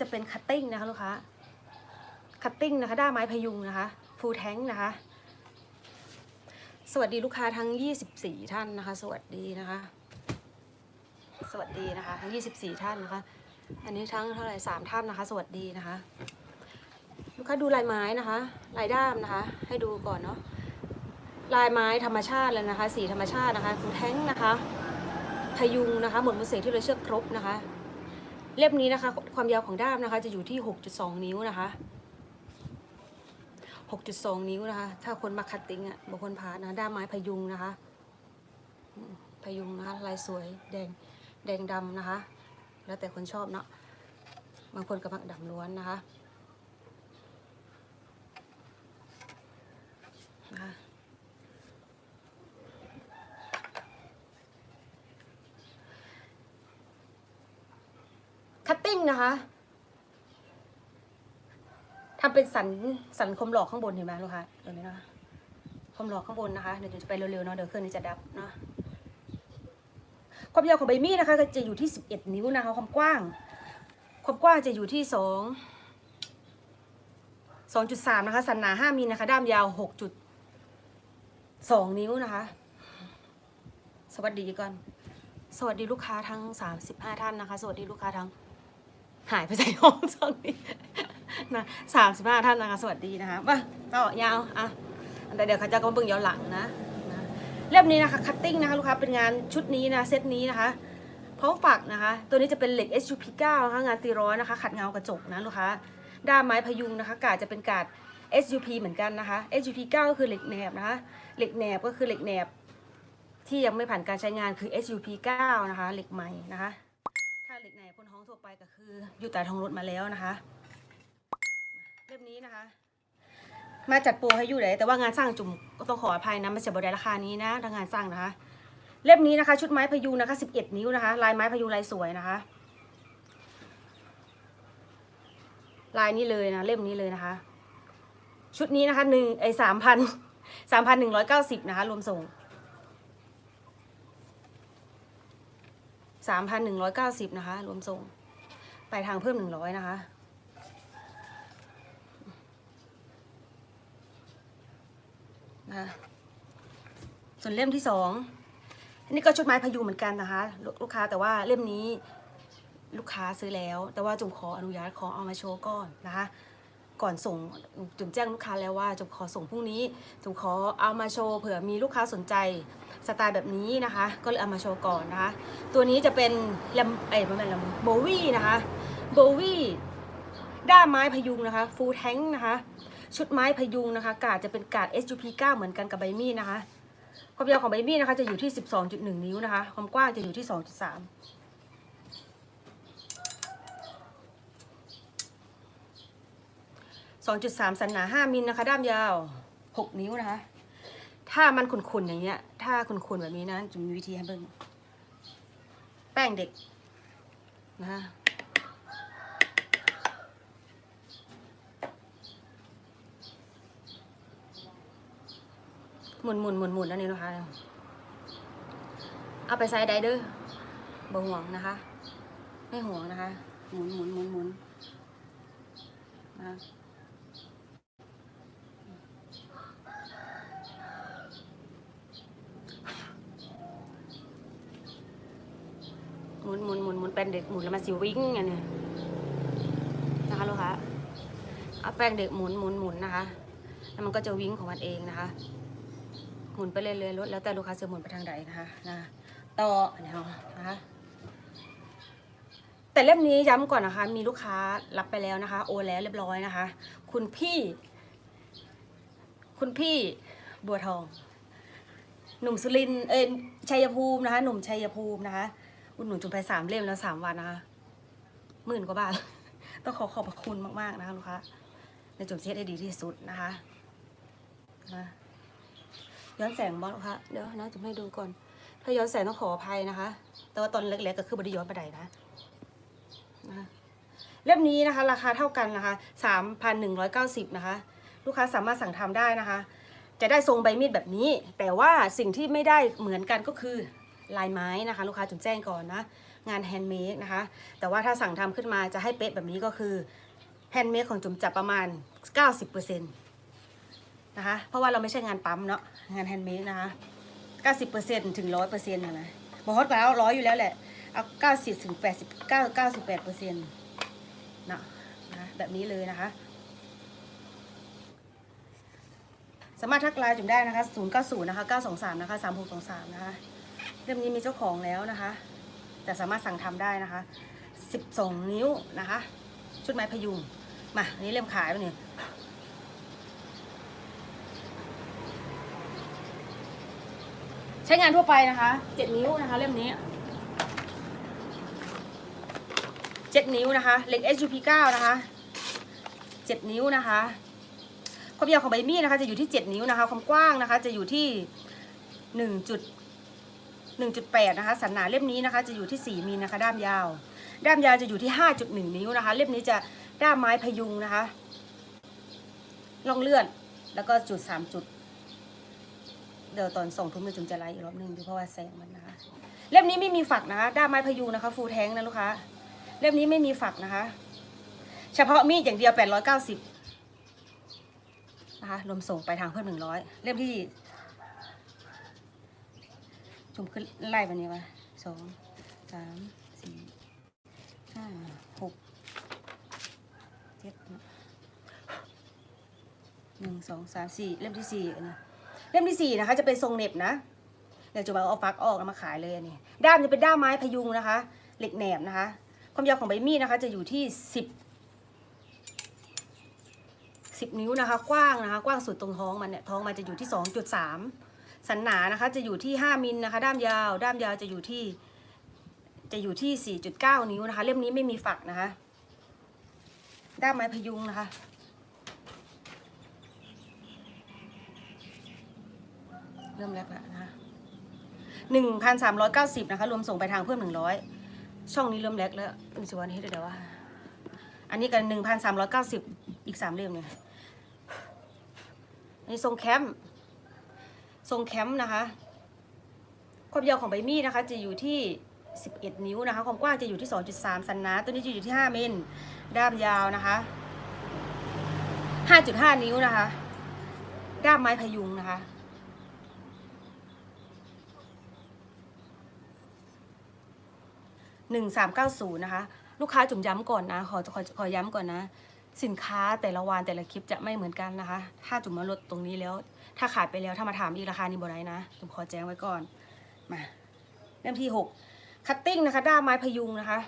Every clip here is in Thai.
จะเป็นคัตติ้งนะคะลูกค้าคัตติ้งนะคะด้าไม้พยุงนะคะฟูลแท้งนะคะ สวัสดีลูกค้าทั้ง 24 ท่านนะคะ สวัสดีนะคะ สวัสดีนะคะ ทั้ง 24 ท่านนะคะ อันนี้ทั้งเท่าไหร่สามท่านนะคะ สวัสดีนะคะ ลูกค้าดูลายไม้นะคะลายด้ามนะคะ ให้ดูก่อนเนาะลายไม้ธรรมชาติเลยนะคะ สีธรรมชาตินะคะฟูลแท้งนะคะพยุงนะคะ หมดมือเสกที่เราเชือกครบนะคะ เล่มนี้นะคะ ความยาวของด้ามนะคะ จะอยู่ที่ 6.2 นิ้วนะคะ 6.2 นิ้วนะคะ ถ้าคนมาคัตติ้งอะบางคนพานะด้ามไม้พยุงนะคะ พยุงนะคะลายสวยแดงแดงดำนะคะ แล้วแต่คนชอบเนาะบางคนกับผักดำล้วนนะคะ คัตติ้งนะคะทำเป็นสันสันคมหลอกข้างบนเห็นไหมลูกค้าตรงนี้นะคะคมหลอกข้างบนนะคะเดี๋ยวจะไปเร็วๆเนาะเดี๋ยวเครื่องนี้จะดับเนาะความยาวของใบมีดนะคะจะอยู่ที่ 11 นิ้วนะคะความกว้าง ความกว้างจะอยู่ที่ 2 2.3 นะคะ สันหนา 5มิลนะคะ ด้ามยาว 6.2 นิ้วนะคะ สวัสดีก่อน สวัสดีลูกค้าทั้ง 35 ท่านนะคะ สวัสดีลูกค้าทั้ง หายไปใส่ห้องช่องนี้นะสามสิบห้าท่านนะคะ สวัสดีนะคะมาต่อยาวอะแต่เดี๋ยวเขาจะก็มาเบิ่งย้อนหลังนะนะเล่มนี้นะคะคัตติ้งนะคะลูกค้าเป็นงานชุดนี้นะเซตนี้นะคะพร้อมฝักนะคะ ตัวนี้จะเป็นเหล็ก SUP 9 นะคะงานตีร้อยนะคะ ขัดเงากระจกนะลูกค้าด้ามไม้พยุงนะคะ กาดจะเป็นกาด SUP เหมือนกันนะคะ SUP 9 ก็คือเหล็กแหนบนะคะ เหล็กแหนบก็คือเหล็กแหนบ ที่ยังไม่ผ่านการใช้งานคือ SUP 9 นะคะ เหล็กใหม่นะคะ ไหนคนท้องทั่วไปก็คืออยู่ใต้ท้องรถมาแล้วนะคะ เล่มนี้นะคะ มาจัดโปรให้อยู่เลยแต่ว่างานสร้างจุ่มก็ต้องขออภัยนะมันจะบได้ราคานี้นะทางงานสร้างนะคะ เล่มนี้นะคะ ชุดไม้พยุนะคะ11 นิ้วนะคะ ลายไม้พยุลายสวยนะคะ ลายนี้เลยนะเล่มนี้เลยนะคะ ชุดนี้นะคะหนึ่งไอสามพันสามพันหนึ่งร้อยเก้าสิบนะคะ รวมส่ง สามพันหนึ่งร้อยเก้าสิบนะคะ รวมส่งปลายทางเพิ่มหนึ่งร้อยนะคะ นะส่วนเล่มที่สองอันนี้ก็ชุดไม้พยุงเหมือนกันนะคะ ลูกลูกค้าแต่ว่าเล่มนี้ลูกค้าซื้อแล้ว แต่ว่าจุ๋มขออนุญาตขอเอามาโชว์ก่อนนะคะ ก่อนส่งจุ๋มแจ้งลูกค้าแล้วว่าจุ๋มขอส่งพรุ่งนี้จุ๋มขอเอามาโชว์เผื่อมีลูกค้าสนใจสไตล์แบบนี้นะคะ ก็เลยเอามาโชว์ก่อนนะคะ ตัวนี้จะเป็นแลมเอ้ยไม่ใช่แลมโบวี่นะคะโบวี่ด้ามไม้พยุงนะคะฟูลแทงนะคะชุดไม้พยุงนะคะกาดจะเป็นกาด SUP 9 เหมือนกันกับใบมีดนะคะ ความยาวของใบมีดนะคะจะอยู่ที่ 12.1 นิ้วนะคะ ความกว้างจะอยู่ที่ 2.3 2.3 สันหนา 5มิลนะคะ ด้ามยาว 6 นิ้วนะคะ ถ้ามันขุ่นๆอย่างเงี้ย ถ้าขุ่นๆแบบนี้นะจะมีวิธีให้เบิ่งแป้งเด็กนะคะหมุนหมุนหมุนหมุนอันนี้นะคะ เอาไปใส่ไดเดอร์บ่ห่วงนะคะ ไม่ห่วงนะคะ หมุนหมุนหมุนหมุนนะคะ มุนหมุนหมุนหมุนเป็นเด็กหมุนแล้วมันสิวิ่งอันเนี้ยนะคะลูกค้าเอาแป้งเด็กหมุนหมุนหมุนนะคะ แล้วมันก็จะวิ่งของมันเองนะคะ หมุนไปเรื่อยๆลดแล้วแต่ลูกค้าจะหมุนไปทางใดนะคะนะต่ออันนี้นะคะแต่เล่มนี้ย้ำก่อนนะคะ มีลูกค้ารับไปแล้วนะคะ โอนแล้วเรียบร้อยนะคะ คุณพี่ คุณพี่บัวทอง หนุ่มสุรินเอ้ยชัยภูมินะคะ หนุ่มชัยภูมินะคะ อุดหนุนจุนไปสามเล่มแล้วสามวันนะคะหมื่นกว่าบาท ต้องขอขอบพระคุณมากๆนะคะลูกค้าในจุนเช็ดให้ดีที่สุดนะคะนะย้อนแสงบอสคะเดี๋ยวนะจะให้ดูก่อน ถ้าย้อนแสงต้องขออภัยนะคะ แต่ว่าตอนเล็กๆก็คือบไดีย้อนไปไหนนะนะคะเล่มนี้นะคะ ราคาเท่ากันนะคะสามพันหนึ่งร้อยเก้าสิบนะคะ ลูกค้าสามารถสั่งทำได้นะคะ จะได้ทรงใบมีดแบบนี้ แต่ว่าสิ่งที่ไม่ได้เหมือนกันก็คือ ลายไม้นะคะ ลูกค้าจุดแจ้งก่อนนะ งานแฮนด์เมดนะคะ แต่ว่าถ้าสั่งทำขึ้นมาจะให้เป๊ะแบบนี้ก็คือแฮนด์เมดของจุ๋มจะประมาณ 90%นะคะ เพราะว่าเราไม่ใช่งานปั๊มเนาะงานแฮนด์เมดนะคะ 90%ถึง 100%นะนะบอกฮอตกว่าแล้วร้อยอยู่แล้วแหละเอา 90ถึง89 98%นะนะแบบนี้เลยนะคะสามารถทักไลน์จุ๋มได้นะคะ 090 นะคะ 923 นะคะ 3623 นะคะ เล่มนี้มีเจ้าของแล้วนะคะ แต่สามารถสั่งทำได้นะคะ 12 นิ้วนะคะ ชุดไม้พยุงมาอันนี้เล่มขายไปเนี่ยใช้งานทั่วไปนะคะ7นิ้วนะคะ เล่มนี้7นิ้วนะคะเหล็ก SUP 9นะคะ7นิ้วนะคะ ความยาวของใบมีดนะคะ จะอยู่ที่7นิ้วนะคะ ความกว้างนะคะ จะอยู่ที่1จุด 1.8 นะคะ สันหนาเล่มนี้นะคะ จะอยู่ที่ 4มิลนะคะ ด้ามยาว ด้ามยาวจะอยู่ที่ 5.1 นิ้วนะคะ เล่มนี้จะด้ามไม้พยุงนะคะล่องเลื่อน แล้วก็จุด 3 จุด เดี๋ยวตอนส่งทุ่มจุ่มจะไลฟ์อีกรอบหนึงดูเพราะว่าแสงมันนะคะ เล่มนี้ไม่มีฝักนะคะ ด้ามไม้พยุงนะคะ ฟูลแท้งนะลูกค้า เล่มนี้ไม่มีฝักนะคะ เฉพาะมีดอย่างเดียว 890นะคะ รวมส่งไปทางเพิ่มหนึ่งร้อยเล่มที่ จุ่มขึ้นไล่ไปนี้มาสองสามสี่ห้าหกเจ็ดหนึ่งสองสามสี่เล่มที่สี่อันนี้เล่มที่สี่นะคะ จะเป็นทรงเน็บนะเดี๋ยวจะมาเอาฟักออกแล้วมาขายเลยอันนี้ด้ามจะเป็นด้ามไม้พยุงนะคะ เหล็กแหนบนะคะ ความยาวของใบมีดนะคะ จะอยู่ที่สิบสิบนิ้วนะคะ กว้างนะคะ กว้างสุดตรงท้องมันเนี่ยท้องมันจะอยู่ที่สองจุดสาม สันหนานะคะจะอยู่ที่ห้ามิลนะคะ ด้ามยาว ด้ามยาวจะอยู่ที่ จะอยู่ที่สี่จุดเก้านิ้วนะคะ เล่มนี้ไม่มีฝักนะคะ ด้ามไม้พยุงนะคะ เริ่มแรกแล้วนะคะหนึ่งพันสามร้อยเก้าสิบนะคะ รวมส่งไปทางเพิ่มหนึ่งร้อยช่องนี้เริ่มแรกแล้วมีสิวันนี้เดี๋ยวว่า อันนี้กันหนึ่งพันสามร้อยเก้าสิบอีกสามเล่มเนี่ยอันนี้ทรงแคมป์ ทรงแคมป์นะคะ ความยาวของใบมีดนะคะ จะอยู่ที่ 11 นิ้วนะคะ ความกว้างจะอยู่ที่ 2.3 สันนาตัวนี้จะอยู่ที่5มิลด้ามยาวนะคะ 5.5 นิ้วนะคะ ด้ามไม้พยุงนะคะ1390นะคะ ลูกค้าจุ่มย้ำก่อนนะ ขอขอขอย้ำก่อนนะ สินค้าแต่ละวันแต่ละคลิปจะไม่เหมือนกันนะคะ ถ้าจุ่มมาลดตรงนี้แล้ว ถ้าขายไปแล้วถ้ามาถามอีกราคานี้บ่ได้นะจุ่มขอแจ้งไว้ก่อนมาเล่มที่หกคัตติ้งนะคะด้ามไม้พยุงนะคะ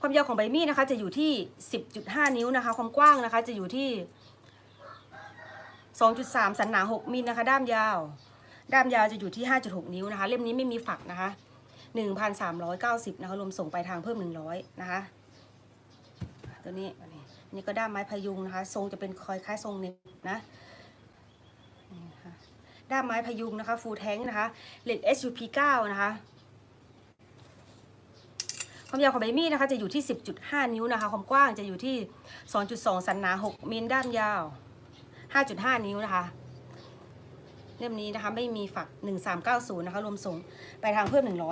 ความยาวของใบมีดนะคะจะอยู่ที่ 10.5 นิ้วนะคะ ความกว้างนะคะจะอยู่ที่ 2.3 สันหนา 6มิลนะคะ ด้ามยาว ด้ามยาวจะอยู่ที่ 5.6 นิ้วนะคะ เล่มนี้ไม่มีฝักนะคะ 1,390 นะคะรวมส่งไปทางเพิ่ม 100 นะคะ ตัวนี้อันนี้ก็ด้ามไม้พยุงนะคะ ทรงจะเป็นคอยคล้ายทรงเน็บนะนี่นะด้ามไม้พยุงนะคะ ฟูลแทงนะคะเหล็ก SUP 9 นะคะความยาวของใบมีดนะคะจะอยู่ที่ 10.5 นิ้วนะคะ ความกว้างจะอยู่ที่ 2.2 สันหนา 6มิลด้ามยาว 5.5 นิ้วนะคะ เล่มนี้นะคะไม่มีฝัก 1390 นะคะรวมส่งไปทางเพิ่ม100